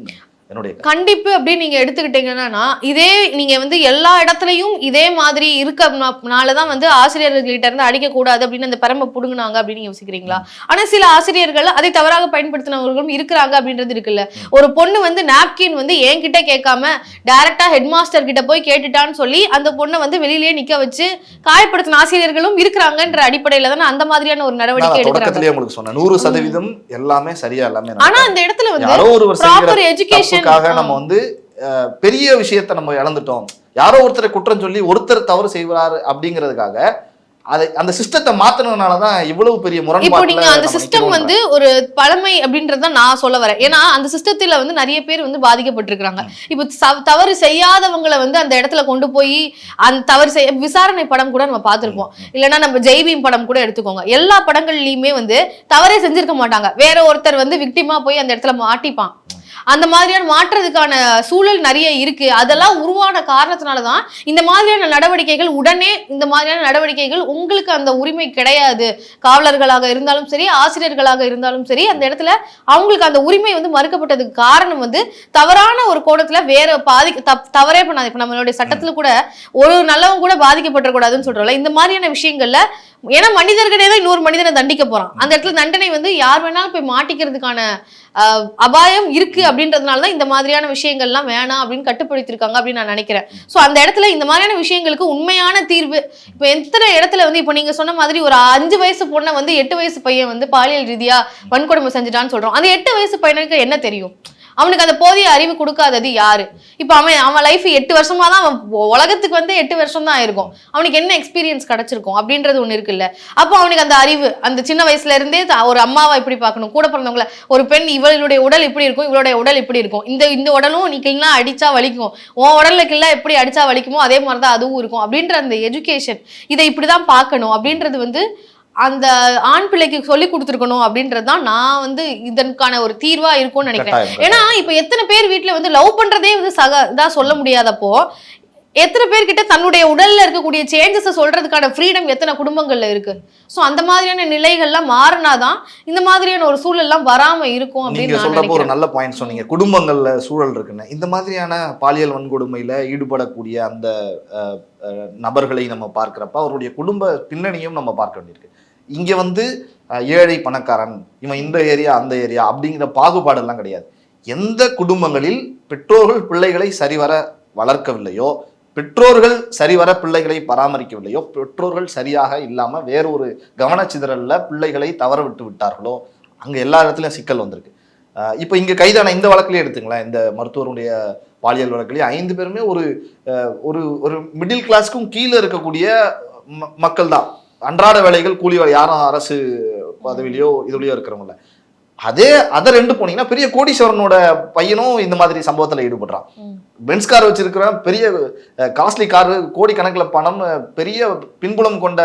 என்னுடைய. கண்டிப்பு அப்படின்னு நீங்க எடுத்துக்கிட்டீங்கன்னா இதே நீங்க வந்து எல்லா இடத்துலயும் இதே மாதிரி இருக்கனாலதான் வந்து ஆசிரியர்கள்கிட்ட இருந்து அடிக்க கூடாது அப்படின்னு அந்த பரம்ப புடுங்குனாங்க அப்படின்னு யோசிக்கிறீங்களா ஆனா சில ஆசிரியர்கள் அதை தவறாக பயன்படுத்தினவர்களும் இருக்கிறாங்க அப்படின்றது இருக்குல்ல ஒரு பொண்ணு வந்து நாப்கின் வந்து என்கிட்ட கேட்காம டைரக்டா ஹெட் மாஸ்டர் கிட்ட போய் கேட்டுட்டான்னு சொல்லி அந்த பொண்ணை வந்து வெளியிலேயே நிக்க வச்சு காயப்படுத்தின ஆசிரியர்களும் இருக்கிறாங்கன்ற அடிப்படையில தானே அந்த மாதிரியான ஒரு நடவடிக்கை எடுக்கிறாங்க உங்களுக்கு சொன்னேன் நூறு சதவீதம் எல்லாமே சரியா எல்லாமே ஆனா. அந்த இடத்துல வந்து ப்ராப்பர் எஜுகேஷன் தப்புக்காக நம்ம வந்து பெரிய விஷயத்தை நம்ம இழந்துட்டோம். யாரோ ஒருத்தரை குற்றம் சொல்லி ஒருத்தர் தவறு செய்வார் அப்படிங்கிறதுக்காக அதை அந்த சிஸ்டத்தை மாத்தினதுனால தான் இவ்வளவு பெரிய இப்போ முரண்பாட்டுல நீங்க அந்த சிஸ்டம். வந்து ஒரு பழமை அப்படின்றத நான் சொல்ல வரேன். ஏன்னா அந்த சிஸ்டத்துல வந்து நிறைய பேர் வந்து பாதிக்கப்பட்டிருக்காங்க இப்போ தவறு செய்யாதவங்களை வந்து அந்த இடத்துல கொண்டு போய் அந்த தவறு செய்ய விசாரணை படம் கூட நம்ம பார்த்திருப்போம். இல்லைன்னா நம்ம ஜெய்பீம் படம் கூட எடுத்துக்கோங்க. எல்லா படங்கள்லயுமே வந்து தவறே செஞ்சிருக்க மாட்டாங்க. வேற ஒருத்தர் வந்து விக்டிமா போய் அந்த இடத்துல மாட்டிப்பான். அந்த மாதிரியான மாற்றுறதுக்கான சூழல் நிறைய இருக்கு. அதெல்லாம் உருவான காரணத்தினால தான் இந்த மாதிரியான நடவடிக்கைகள் உடனே இந்த மாதிரியான நடவடிக்கைகள் உங்களுக்கு அந்த உரிமை கிடையாது. காவலர்களாக இருந்தாலும் சரி ஆசிரியர்களாக இருந்தாலும் சரி அந்த இடத்துல அவங்களுக்கு அந்த உரிமை வந்து மறுக்கப்பட்டதுக்கு காரணம் வந்து தவறான ஒரு கோணத்துல வேற பாதி தப்- தவறே பண்ணாது இப்ப நம்மளுடைய சட்டத்துல கூட ஒரு நல்லவங்க கூட பாதிக்கப்பட்டிருக்கூடாதுன்னு சொல்றோம்ல. இந்த மாதிரியான விஷயங்கள்ல ஏன்னா மனிதர்களே தான் இன்னொரு மனிதனை தண்டிக்க போறான். அந்த இடத்துல தண்டனை வந்து யார் வேணாலும் போய் மாட்டிக்கிறதுக்கான அபாயம் இருக்கு அப்படின்றதுனால தான் இந்த மாதிரியான விஷயங்கள்லாம் வேணாம் அப்படின்னு கட்டுப்படுத்திருக்காங்க அப்படின்னு நான் நினைக்கிறேன். ஸோ அந்த இடத்துல இந்த மாதிரியான விஷயங்களுக்கு உண்மையான தீர்வு இப்போ எத்தனை இடத்துல வந்து இப்போ நீங்க சொன்ன மாதிரி ஒரு அஞ்சு வயசு பொண்ணை வந்து எட்டு வயசு பையன் வந்து பாலியல் ரீதியா வன்கொடுமை செஞ்சுட்டான்னு சொல்றோம். அந்த எட்டு வயசு பையனுக்கு என்ன தெரியும்? அவனுக்கு அந்த போதிய அறிவு கொடுக்காதது யாரு? இப்போ அவன் அவன் லைஃப் எட்டு வருஷமா தான் அவன் உலகத்துக்கு வந்து எட்டு வருஷம் தான் இருக்கும். அவனுக்கு என்ன எக்ஸ்பீரியன்ஸ் கிடைச்சிருக்கும் அப்படின்றது ஒண்ணு இருக்குல்ல. அப்போ அவனுக்கு அந்த அறிவு அந்த சின்ன வயசுல இருந்தே ஒரு அம்மாவை இப்படி பார்க்கணும் கூட பிறந்தவங்கள ஒரு பெண் இவளுடைய உடல் இப்படி இருக்கும் இவளுடைய உடல் இப்படி இருக்கும். இந்த இந்த உடலும் நீ கிள்ளா அடிச்சா வலிக்கும். உன் உடல்ல கிள்ளா எப்படி அடிச்சா வலிக்குமோ அதே மாதிரி தான் அதுவும் இருக்கும் அப்படின்ற அந்த எஜுகேஷன் இதை இப்படிதான் பார்க்கணும் அப்படின்றது வந்து அந்த ஆண் பிள்ளைக்கு சொல்லி கொடுத்துருக்கணும் அப்படின்றது தான் நான் வந்து இதற்கான ஒரு தீர்வா இருக்கும்னு நினைக்கிறேன். ஏன்னா இப்ப எத்தனை பேர் வீட்ல வந்து லவ் பண்றதே வந்து சக இதா சொல்ல முடியாதப்போ எத்தனை பேர்கிட்ட தன்னுடைய உடல்ல இருக்கக்கூடிய சேஞ்சஸை சொல்றதுக்கான ஃப்ரீடம் எத்தனை குடும்பங்கள்ல இருக்கு? சோ அந்த மாதிரியான நிலைகள்லாம் மாறினாதான் இந்த மாதிரியான ஒரு சூழல்லாம் வராம இருக்கும் அப்படின்னு சொல்றப்போ ஒரு நல்ல பாயிண்ட் சொன்னீங்க. குடும்பங்கள்ல சூழல் இருக்குன்னு. இந்த மாதிரியான பாலியல் வன்கொடுமையில ஈடுபடக்கூடிய அந்த நபர்களை நம்ம பார்க்கிறப்ப அவருடைய குடும்ப பின்னணியும் நம்ம பார்க்க வேண்டியிருக்கு. இங்கே வந்து ஏழை பணக்காரன் இவன் இந்த ஏரியா அந்த ஏரியா அப்படிங்கிற பாகுபாடெல்லாம் கிடையாது. எந்த குடும்பங்களில் பெற்றோர்கள் பிள்ளைகளை சரிவர வளர்க்கவில்லையோ பெற்றோர்கள் சரிவர பிள்ளைகளை பராமரிக்கவில்லையோ பெற்றோர்கள் சரியாக இல்லாமல் வேறொரு கவனச்சிதறலில் பிள்ளைகளை தவற விட்டு விட்டார்களோ அங்கே எல்லா இடத்துலையும் சிக்கல் வந்திருக்கு. இப்போ இங்கே கைதான இந்த வழக்குலேயே எடுத்துங்களேன். இந்த மருத்துவருடைய பாலியல் வழக்குலயே ஐந்து பேருமே ஒரு ஒரு ஒரு மிடில் கிளாஸ்க்கும் கீழே இருக்கக்கூடிய ம- மக்கள் தான் அன்றாட வேலைகள் கூலி யாரும் அரசு பதவியிலையோ இதுலயோ இருக்கிறவங்கள அதே அதை ரெண்டு போனீங்கன்னா பெரிய கோடீஸ்வரனோட பையனும் இந்த மாதிரி சம்பவத்துல ஈடுபடுறான். பென்ஸ் கார் வச்சிருக்கிறவன் பெரிய காஸ்ட்லி கார் கோடிக்கணக்கில் பணம் அஹ், பெரிய பின்புலம் கொண்ட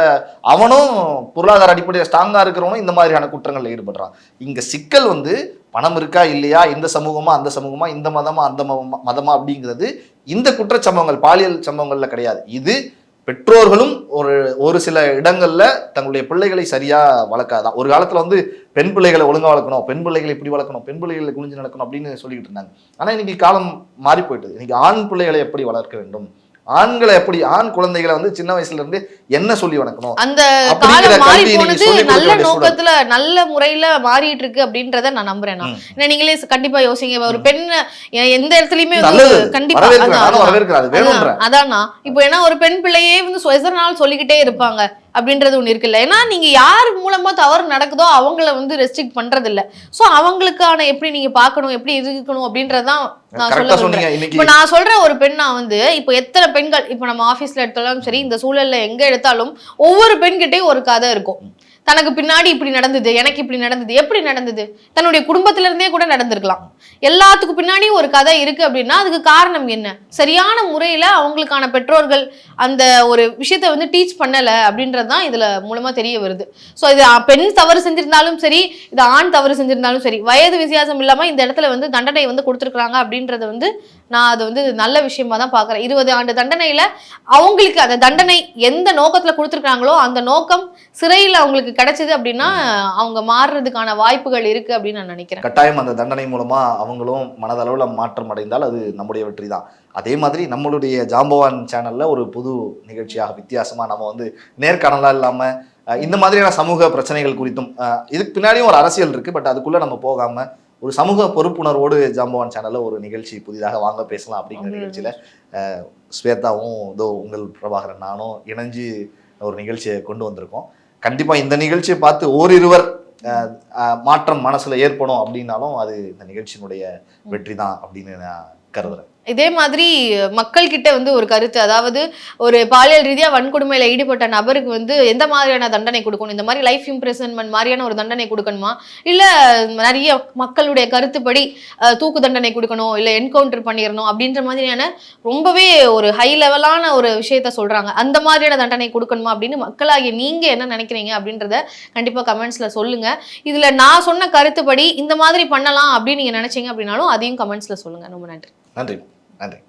அவனும் பொருளாதார அடிப்படையில் ஸ்ட்ராங்கா இருக்கிறவனும் இந்த மாதிரியான குற்றங்கள்ல ஈடுபடுறான். இங்க சிக்கல் வந்து பணம் இருக்கா இல்லையா இந்த சமூகமா அந்த சமூகமா இந்த மதமா அந்த மதமா- மதமா அப்படிங்கிறது இந்த குற்றச்சம்பவங்கள் பாலியல் சம்பவங்கள்ல கிடையாது. இது பெற்றோர்களும் ஒரு ஒரு சில இடங்களில் தங்களுடைய பிள்ளைகளை சரியாக வளர்க்காதான். ஒரு காலத்தில் வந்து பெண் பிள்ளைகளை ஒழுங்காக வளர்க்கணும் பெண் பிள்ளைகளை இப்படி வளர்க்கணும் பெண் பிள்ளைகளை குனிஞ்சு நடக்கணும் அப்படின்னு சொல்லிக்கிட்டு இருந்தாங்க. ஆனால் இன்னைக்கு காலம் மாறி போயிட்டது இன்னைக்கு ஆண் பிள்ளைகளை எப்படி வளர்க்க வேண்டும்? ஆண்களை எப்படி ஆண் குழந்தைகளை வந்து சின்ன வயசுல இருந்து என்ன சொல்லி வளர்க்கணும் அந்த காலம் மாறி போனது நல்ல. நோக்கத்துல நல்ல முறையில மாறிட்டு இருக்கு அப்படின்றத நான் நம்புறேன் நான். நீங்களே கண்டிப்பா யோசிங்க ஒரு பெண் எந்த இடத்துலயுமே கண்டிப்பா அதான், அதான். இப்போ ஏன்னா ஒரு பெண் பிள்ளையே வந்து நாள் சொல்லிக்கிட்டே இருப்பாங்க. அப்படின்றது ஒண்ணு இருக்குல்ல. ஏன்னா நீங்க யார் மூலமா தவறு நடக்குதோ அவங்கள வந்து ரெஸ்ட்ரிக்ட் பண்றது இல்ல சோ அவங்களுக்கான எப்படி நீங்க பார்க்கணும் எப்படி இருக்கணும் அப்படின்றதுதான் நான் சொல்ல இன்னைக்கு. இப்போ நான் சொல்ற ஒரு பெண்ணா வந்து இப்போ எத்தனை பெண்கள் இப்போ நம்ம ஆபீஸ்ல எடுத்தாலும் சரி இந்த சூழல்ல எங்க எடுத்தாலும் ஒவ்வொரு பெண்கிட்டயும் ஒரு கதை இருக்கும். தனக்கு பின்னாடி இப்படி நடந்தது எனக்கு இப்படி நடந்தது எப்படி நடந்தது? தன்னுடைய குடும்பத்துல இருந்தே கூட நடந்திருக்கலாம். எல்லாத்துக்கு பின்னாடியும் ஒரு கதை இருக்கு அப்படின்னா அதுக்கு காரணம் என்ன? சரியான முறையில அவங்களுக்கான பெற்றோர்கள் அந்த ஒரு விஷயத்த வந்து டீச் பண்ணல அப்படின்றது தான் இதுல மூலமா தெரிய வருது. ஸோ இது பெண் தவறு செஞ்சிருந்தாலும் சரி இது ஆண் தவறு செஞ்சிருந்தாலும் சரி வயது வித்தியாசம் இல்லாம இந்த இடத்துல வந்து தண்டனை வந்து கொடுத்துருக்காங்க அப்படின்றத வந்து நான் அது வந்து நல்ல விஷயமா தான் பாக்குறேன் இருபது ஆண்டு தண்டனையில அவங்களுக்கு அந்த தண்டனை எந்த நோக்கத்துல கொடுத்துருக்காங்களோ அந்த நோக்கம் சிறையில் அவங்களுக்கு கிடைச்சது அப்படின்னா அவங்க மாறுறதுக்கான வாய்ப்புகள் இருக்கு அப்படின்னு நான் நினைக்கிறேன். கட்டாயம் அந்த தண்டனை மூலமா அவங்களும் மனதளவுல மாற்றம் அடைந்தால் அது நம்முடைய வெற்றி தான். அதே மாதிரி நம்மளுடைய ஜாம்பவான் சேனல்ல ஒரு புது நிகழ்ச்சியாக வித்தியாசமா நம்ம வந்து நேர்காணலா இல்லாம இந்த மாதிரியான சமூக பிரச்சனைகள் குறித்தும் இதுக்கு பின்னாடியும் ஒரு அரசியல் இருக்கு. பட் அதுக்குள்ள நம்ம போகாம ஒரு சமூக பொறுப்புணர்வோடு ஜாம்பவான் சேனல்ல ஒரு நிகழ்ச்சி புதிதாக வாங்க பேசலாம் அப்படிங்கிற. நிகழ்ச்சியில ஸ்வேதாவும் இதோ உங்கள் பிரபாகரன் நானும் இணைஞ்சு ஒரு நிகழ்ச்சியை கொண்டு வந்திருக்கோம். கண்டிப்பா இந்த நிகழ்ச்சியை பார்த்து ஓரிருவர் மாற்றம் மனசுல ஏற்படும் அப்படின்னாலும் அது இந்த நிகழ்ச்சியினுடைய வெற்றி தான் அப்படின்னு நான் கருதுறேன். இதே மாதிரி மக்கள் கிட்ட வந்து ஒரு கருத்து அதாவது ஒரு பாலியல் ரீதியா வன்கொடுமையில ஈடுபட்ட நபருக்கு வந்து எந்த மாதிரியான தண்டனை கொடுக்கணும்? இந்த மாதிரி லைஃப் இம்ப்ரெசன்மெண்ட் மாதிரியான ஒரு தண்டனை கொடுக்கணுமா? இல்ல நிறைய மக்களுடைய கருத்துப்படி தூக்கு தண்டனை கொடுக்கணும் இல்ல என்கவுண்டர் பண்ணிடணும் அப்படின்ற மாதிரியான ரொம்பவே ஒரு ஹை லெவலான ஒரு விஷயத்த சொல்றாங்க. அந்த மாதிரியான தண்டனை கொடுக்கணுமா அப்படின்னு மக்களாகிய நீங்க என்ன நினைக்கிறீங்க அப்படின்றத கண்டிப்பா கமெண்ட்ஸ்ல சொல்லுங்க. இதுல நான் சொன்ன கருத்துப்படி இந்த மாதிரி பண்ணலாம் அப்படின்னு நீங்க நினைச்சீங்க அப்படின்னாலும் அதையும் கமெண்ட்ஸ்ல சொல்லுங்க. ரொம்ப நன்றி. நன்றி. நன்றி.